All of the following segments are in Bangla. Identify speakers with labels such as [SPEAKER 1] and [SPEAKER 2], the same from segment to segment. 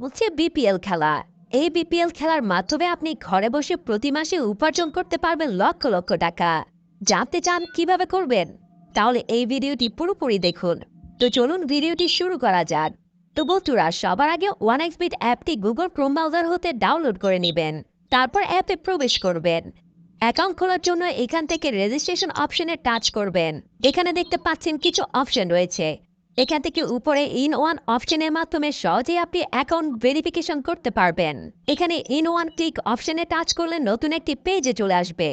[SPEAKER 1] হচ্ছে বিপিএল খেলা। এই বিপিএল খেলার মাধ্যমে আপনি ঘরে বসে প্রতি মাসে উপার্জন করতে পারবেন লক্ষ লক্ষ টাকা। জানতে চান কীভাবে করবেন? তাহলে এই ভিডিওটি পুরোপুরি দেখুন। তো চলুন ভিডিওটি শুরু করা যাক। তো বন্ধুরা, সবার আগে ওয়ান এক্স এক্সবিট অ্যাপটি গুগল ক্রোম ব্রাউজার হতে ডাউনলোড করে নেবেন। তারপর অ্যাপে প্রবেশ করবেন। অ্যাকাউন্ট খোলার জন্য এখান থেকে রেজিস্ট্রেশন অপশনে টাচ করবেন। এখানে দেখতে পাচ্ছেন কিছু অপশন রয়েছে। এখান থেকে উপরে ইন ওয়ান অপশনের মাধ্যমে সহজেই আপনি অ্যাকাউন্ট ভেরিফিকেশন করতে পারবেন। এখানে ইন ওয়ান ক্লিক অপশনে টাচ করলে নতুন একটি পেজে চলে আসবে।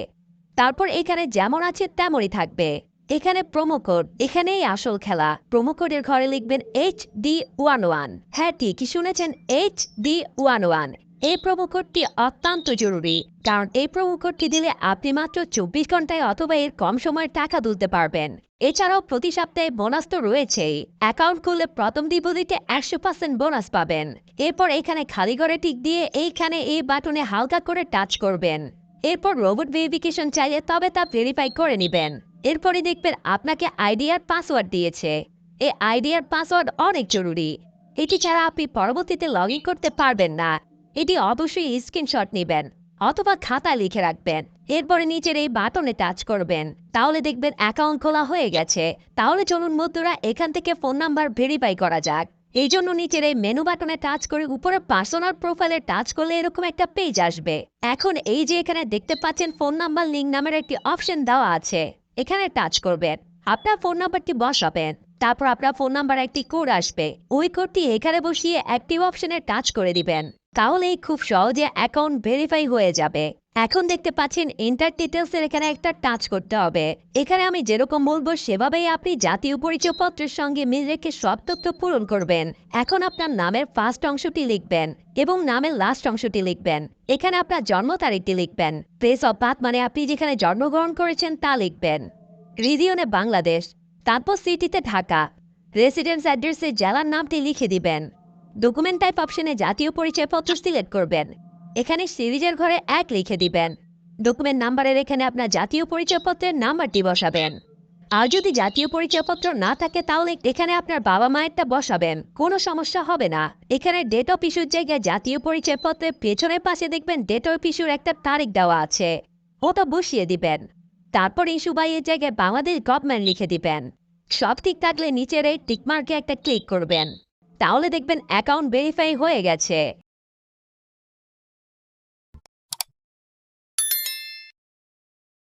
[SPEAKER 1] তারপর এখানে যেমন আছে তেমনই থাকবে। এখানে প্রোমো কোড এখানেই আসল খেলা। প্রোমো কোডের ঘরে লিখবেন এইচ ডি ওয়ান ওয়ান হ্যাঁ ঠিকই শুনেছেন এইচ ডি ওয়ান ওয়ান এই প্রোমো কোডটি অত্যন্ত জরুরি, কারণ এই প্রোমো কোডটি দিলে আপনি মাত্র চব্বিশ ঘন্টায় অথবা এর কম সময়ে টাকা তুলতে পারবেন। এছাড়াও প্রতি সপ্তাহে বোনাস তো রয়েছেই। অ্যাকাউন্ট খুললে প্রথম ডিপোজিটে একশো পার্সেন্ট বোনাস পাবেন। এরপর এখানে খালি ঘরে টিক দিয়ে এইখানে এই বাটনে হালকা করে টাচ করবেন। এরপর রোবট ভেরিফিকেশন চাইলে তবে তা ভেরিফাই করে নেবেন। এরপরে দেখবেন আপনাকে আইডি আর পাসওয়ার্ড দিয়েছে। এই আইডি আর পাসওয়ার্ড অনেক জরুরি। এটি ছাড়া আপনি পরবর্তীতে লগ করতে পারবেন না। এটি অবশ্যই স্ক্রিনশট নেবেন অথবা খাতায় লিখে রাখবেন। এরপরে নিচের এই বাটনে টাচ করবেন। তাহলে দেখবেন অ্যাকাউন্ট খোলা হয়ে গেছে। তাহলে চলুন বন্ধুরা, এখান থেকে ফোন নাম্বার ভেরিফাই করা যাক। এই জন্য নিচের এই মেনু বাটনে টাচ করে উপরে পার্সোনাল প্রোফাইলে টাচ করলে এরকম একটা পেজ আসবে। এখন এই যে এখানে দেখতে পাচ্ছেন ফোন নাম্বার লিঙ্ক নামের একটি অপশন দেওয়া আছে। এখানে টাচ করবেন। আপনার ফোন নাম্বারটি বসাবেন। তারপর আপনার ফোন নাম্বার একটি কোড আসবে। ওই কোডটি এখানে বসিয়ে অ্যাক্টিভ অপশনে টাচ করে দিবেন। তাহলেই খুব সহজে অ্যাকাউন্ট ভেরিফাই হয়ে যাবে। এখন দেখতে পাচ্ছেন ইন্টার ডিটেলস এর এখানে একটা টাচ করতে হবে। এখানে আমি যেরকম বলব, সেভাবেই আপনি জাতীয় পরিচয়পত্রের সঙ্গে মিল রেখে সব তথ্য পূরণ করবেন। এখন আপনার নামের ফার্স্ট অংশটি লিখবেন এবং নামের লাস্ট অংশটি লিখবেন। এখানে আপনার জন্ম তারিখটি লিখবেন। প্লেস অফ বার্থ মানে আপনি যেখানে জন্মগ্রহণ করেছেন তা লিখবেন। রিজিয়নে বাংলাদেশ। তারপর সিটিতে ঢাকা। রেসিডেন্স অ্যাড্রেসে জেলার নামটি লিখে দিবেন। ডকুমেন্ট টাইপ অপশনে জাতীয় পরিচয়পত্র সিলেক্ট করবেন। এখানে সিরিজের ঘরে এক লিখে দিবেন। ডকুমেন্ট নাম্বারের এখানে আপনার জাতীয় পরিচয়পত্রের নাম্বারটি বসাবেন। আর যদি জাতীয় পরিচয়পত্র না থাকে, তাহলে এখানে আপনার বাবা মায়েরটা বসাবেন। কোনো সমস্যা হবে না। এখানে ডেট অফ ইস্যুর জায়গায় জাতীয় পরিচয়পত্রের পেছনের পাশে দেখবেন ডেট অফ ইস্যুর একটা তারিখ দেওয়া আছে। ওটা বসিয়ে দিবেন। তারপর ইস্যু বাইয়ের জায়গায় বাংলাদেশ গভর্নমেন্ট লিখে দিবেন। সব ঠিক থাকলে নিচের এই টিকমার্কে একটা ক্লিক করবেন। তাহলে দেখবেন অ্যাকাউন্ট ভেরিফাই হয়ে গেছে।